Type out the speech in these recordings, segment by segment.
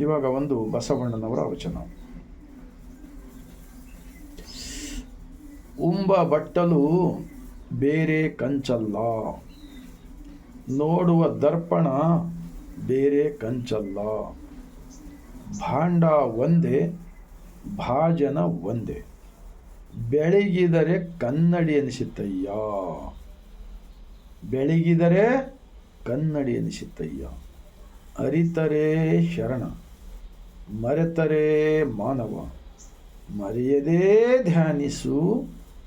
ಇವಾಗ ಒಂದು ಬಸವಣ್ಣನವರ ವಚನ. ಉಂಬ ಬಟ್ಟಲು ಬೇರೆ ಕಂಚಲ್ಲ. ನೋಡುವ ದರ್ಪಣ ಬೇರೆ ಕಂಚಲ್ಲ. ಭಾಂಡ ಒಂದೇ, ಭಾಜನ ಒಂದೇ. ಬೆಳಗಿದರೆ ಕನ್ನಡಿ ಅನಿಸುತ್ತಯ್ಯ ಬೆಳಗಿದರೆ ಕನ್ನಡಿ ಅನಿಸಿತಯ್ಯ. ಅರಿತರೇ ಶರಣ, ಮರೆತರೇ ಮಾನವ, ಮರೆಯದೇ ಧ್ಯಾನಿಸು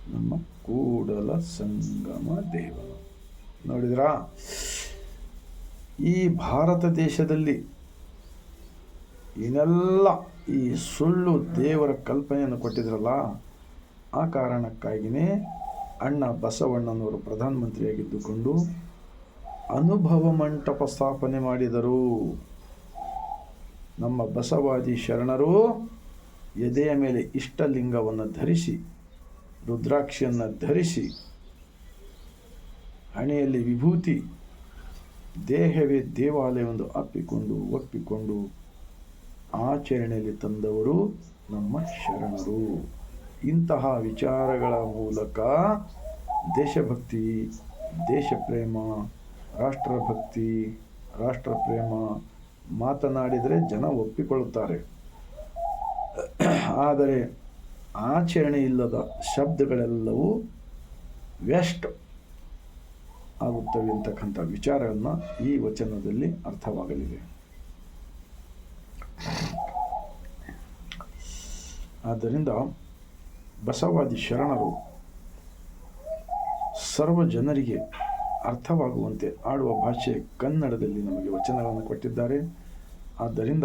ನಮ್ಮ ಕೂಡಲ ಸಂಗಮ ದೇವ. ನೋಡಿದ್ರಾ? ಈ ಭಾರತ ದೇಶದಲ್ಲಿ ಏನೆಲ್ಲ ಈ ಸುಳ್ಳು ದೇವರ ಕಲ್ಪನೆಯನ್ನು ಕೊಟ್ಟಿದ್ರಲ್ಲ, ಆ ಕಾರಣಕ್ಕಾಗಿಯೇ ಅಣ್ಣ ಬಸವಣ್ಣನವರು ಪ್ರಧಾನಮಂತ್ರಿಯಾಗಿದ್ದುಕೊಂಡು ಅನುಭವ ಮಂಟಪ ಸ್ಥಾಪನೆ ಮಾಡಿದರು. ನಮ್ಮ ಬಸವಾದಿ ಶರಣರು ಎದೆಯ ಮೇಲೆ ಇಷ್ಟಲಿಂಗವನ್ನು ಧರಿಸಿ, ರುದ್ರಾಕ್ಷಿಯನ್ನು ಧರಿಸಿ, ಹಣೆಯಲ್ಲಿ ವಿಭೂತಿ, ದೇಹವೇ ದೇವಾಲಯವೆಂದು ಅಪ್ಪಿಕೊಂಡು ಒಪ್ಪಿಕೊಂಡು ಆಚರಣೆಯಲ್ಲಿ ತಂದವರು ನಮ್ಮ ಶರಣರು. ಇಂತಹ ವಿಚಾರಗಳ ಮೂಲಕ ದೇಶಭಕ್ತಿ, ದೇಶಪ್ರೇಮ ರಾಷ್ಟ್ರಭಕ್ತಿ, ರಾಷ್ಟ್ರಪ್ರೇಮ ಮಾತನಾಡಿದರೆ ಜನ ಒಪ್ಪಿಕೊಳ್ಳುತ್ತಾರೆ. ಆದರೆ ಆಚರಣೆ ಇಲ್ಲದ ಶಬ್ದಗಳೆಲ್ಲವೂ ವೆಸ್ಟ್ ಆಗುತ್ತವೆ ಅಂತಕ್ಕಂಥ ವಿಚಾರವನ್ನು ಈ ವಚನದಲ್ಲಿ ಅರ್ಥವಾಗಲಿದೆ. ಆದ್ದರಿಂದ ಬಸವಾದಿ ಶರಣರು ಸರ್ವ ಜನರಿಗೆ ಅರ್ಥವಾಗುವಂತೆ ಆಡುವ ಭಾಷೆ ಕನ್ನಡದಲ್ಲಿ ನಮಗೆ ವಚನಗಳನ್ನು ಕೊಟ್ಟಿದ್ದಾರೆ. ಆದ್ದರಿಂದ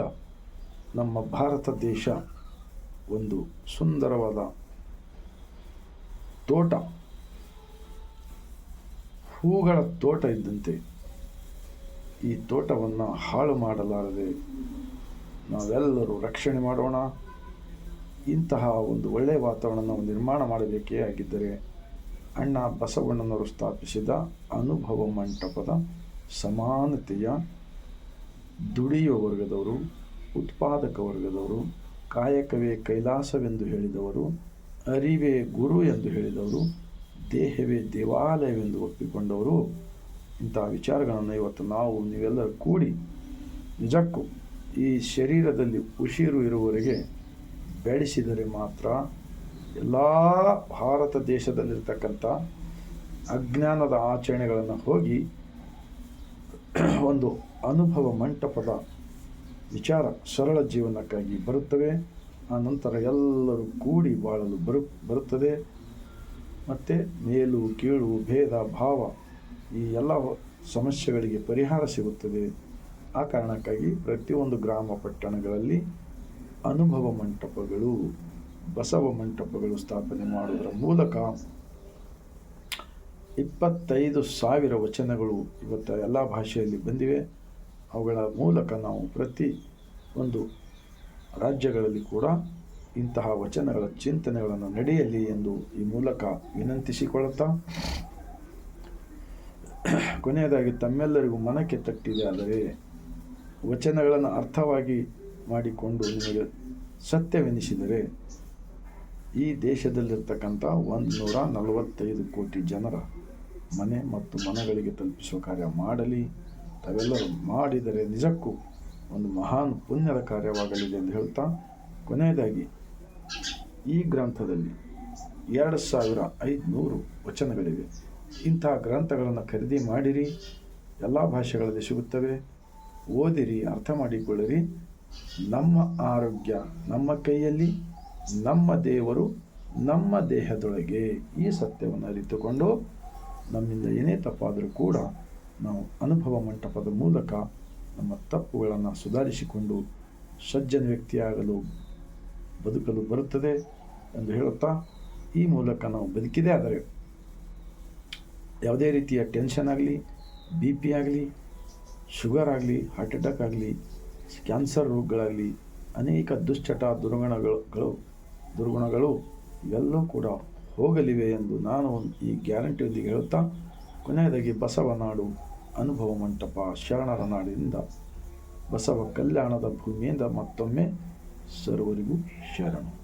ನಮ್ಮ ಭಾರತ ದೇಶ ಒಂದು ಸುಂದರವಾದ ತೋಟ. ಹೂಗಳ ತೋಟ ಇದ್ದಂತೆ ಈ ತೋಟವನ್ನು ಹಾಳು ಮಾಡಲಾರದೆ ನಾವೆಲ್ಲರೂ ರಕ್ಷಣೆ ಮಾಡೋಣ. ಇಂತಹ ಒಂದು ಒಳ್ಳೆಯ ವಾತಾವರಣ ನಾವು ನಿರ್ಮಾಣ ಮಾಡಬೇಕೇ ಆಗಿದ್ದರೆ ಅಣ್ಣ ಬಸವಣ್ಣನವರು ಸ್ಥಾಪಿಸಿದ ಅನುಭವ ಮಂಟಪದ ಸಮಾನತೆಯ ದುಡಿಯುವ ವರ್ಗದವರು, ಉತ್ಪಾದಕ ವರ್ಗದವರು, ಕಾಯಕವೇ ಕೈಲಾಸವೆಂದು ಹೇಳಿದವರು, ಅರಿವೇ ಗುರು ಎಂದು ಹೇಳಿದವರು, ದೇಹವೇ ದೇವಾಲಯವೆಂದು ಒಪ್ಪಿಕೊಂಡವರು. ಇಂತಹ ವಿಚಾರಗಳನ್ನು ಇವತ್ತು ನಾವು ನೀವೆಲ್ಲರೂ ಕೂಡಿ ನಿಜಕ್ಕೂ ಈ ಶರೀರದಲ್ಲಿ ಉಸಿರು ಇರುವವರೆಗೆ ಬೆಳೆಸಿದರೆ ಮಾತ್ರ ಎಲ್ಲ ಭಾರತ ದೇಶದಲ್ಲಿರ್ತಕ್ಕಂಥ ಅಜ್ಞಾನದ ಆಚರಣೆಗಳನ್ನು ಹೋಗಿ ಒಂದು ಅನುಭವ ಮಂಟಪದ ವಿಚಾರ ಸರಳ ಜೀವನಕ್ಕಾಗಿ ಬರುತ್ತವೆ. ಆ ನಂತರ ಎಲ್ಲರೂ ಕೂಡಿ ಬಾಳಲು ಬರು, ಬರುತ್ತದೆ. ಮತ್ತು ಮೇಲು, ಕೀಳು, ಭೇದ, ಭಾವ ಈ ಎಲ್ಲ ಸಮಸ್ಯೆಗಳಿಗೆ ಪರಿಹಾರ ಸಿಗುತ್ತದೆ. ಆ ಕಾರಣಕ್ಕಾಗಿ ಪ್ರತಿಯೊಂದು ಗ್ರಾಮ ಪಟ್ಟಣಗಳಲ್ಲಿ ಅನುಭವ ಮಂಟಪಗಳು. ಬಸವ ಮಂಟಪಗಳು ಸ್ಥಾಪನೆ ಮಾಡುವುದರ ಮೂಲಕ ಇಪ್ಪತ್ತೈದು ಸಾವಿರ ವಚನಗಳು ಇವತ್ತು ಎಲ್ಲ ಭಾಷೆಯಲ್ಲಿ ಬಂದಿವೆ. ಅವುಗಳ ಮೂಲಕ ನಾವು ಪ್ರತಿ ಒಂದು ರಾಜ್ಯಗಳಲ್ಲಿ ಕೂಡ ಇಂತಹ ವಚನಗಳ ಚಿಂತನೆಗಳನ್ನು ನಡೆಯಲಿ ಎಂದು ಈ ಮೂಲಕ ವಿನಂತಿಸಿಕೊಳ್ಳುತ್ತಾ, ಕೊನೆಯದಾಗಿ ತಮ್ಮೆಲ್ಲರಿಗೂ ಮನಕ್ಕೆ ತಟ್ಟಿದೆ ಆದರೆ ವಚನಗಳನ್ನು ಅರ್ಥವಾಗಿ ಮಾಡಿಕೊಂಡು ನಿಮಗೆ ಸತ್ಯವೆನಿಸಿದರೆ ಈ ದೇಶದಲ್ಲಿರ್ತಕ್ಕಂಥ ಒಂದು ನೂರ ನಲವತ್ತೈದು ಕೋಟಿ ಜನರ ಮನೆ ಮತ್ತು ಮನಗಳಿಗೆ ತಲುಪಿಸುವ ಕಾರ್ಯ ಮಾಡಲಿ. ತಾವೆಲ್ಲರೂ ಮಾಡಿದರೆ ನಿಜಕ್ಕೂ ಒಂದು ಮಹಾನ್ ಪುಣ್ಯದ ಕಾರ್ಯವಾಗಲಿದೆ ಎಂದು ಹೇಳ್ತಾ, ಕೊನೆಯದಾಗಿ ಈ ಗ್ರಂಥದಲ್ಲಿ ಎರಡು ಸಾವಿರ ಐದುನೂರು ವಚನಗಳಿವೆ. ಇಂತಹ ಗ್ರಂಥಗಳನ್ನು ಖರೀದಿ ಮಾಡಿರಿ, ಎಲ್ಲ ಭಾಷೆಗಳಲ್ಲಿ ಸಿಗುತ್ತವೆ. ಓದಿರಿ, ಅರ್ಥ ಮಾಡಿಕೊಳ್ಳಿರಿ. ನಮ್ಮ ಆರೋಗ್ಯ ನಮ್ಮ ಕೈಯಲ್ಲಿ ನಮ್ಮ ದೇವರು ನಮ್ಮ ದೇಹದೊಳಗೆ ಈ ಸತ್ಯವನ್ನು ಅರಿತುಕೊಂಡು ನಮ್ಮಿಂದ ಏನೇ ತಪ್ಪಾದರೂ ಕೂಡ ನಾವು ಅನುಭವ ಮಂಟಪದ ಮೂಲಕ ನಮ್ಮ ತಪ್ಪುಗಳನ್ನು ಸುಧಾರಿಸಿಕೊಂಡು ಸಜ್ಜನ ವ್ಯಕ್ತಿಯಾಗಲು ಬದುಕಲು ಬರುತ್ತದೆ ಎಂದು ಹೇಳುತ್ತಾ ಈ ಮೂಲಕ ನಾವು ಬದುಕಿದೆ ಆದರೆ ಯಾವುದೇ ರೀತಿಯ ಟೆನ್ಷನ್ ಆಗಲಿ, ಬಿ ಪಿ ಆಗಲಿ, ಶುಗರ್ ಆಗಲಿ, ಹಾರ್ಟ್ ಅಟ್ಯಾಕ್ ಆಗಲಿ, ಕ್ಯಾನ್ಸರ್ ರೋಗಗಳಾಗಲಿ ಅನೇಕ ದುಶ್ಚಟ ದುರ್ಗುಣಗಳು ದುರ್ಗುಣಗಳು ಇವೆಲ್ಲವೂ ಕೂಡ ಹೋಗಲಿವೆ ಎಂದು ನಾನು ಈ ಗ್ಯಾರಂಟಿಯೊಂದಿಗೆ ಹೇಳುತ್ತಾ, ಕೊನೆಯದಾಗಿ ಬಸವನಾಡು ಅನುಭವ ಮಂಟಪ ಶರಣರ ನಾಡಿನಿಂದ ಬಸವ ಕಲ್ಯಾಣದ ಭೂಮಿಯಿಂದ ಮತ್ತೊಮ್ಮೆ ಸರ್ವರಿಗೂ ಶರಣು.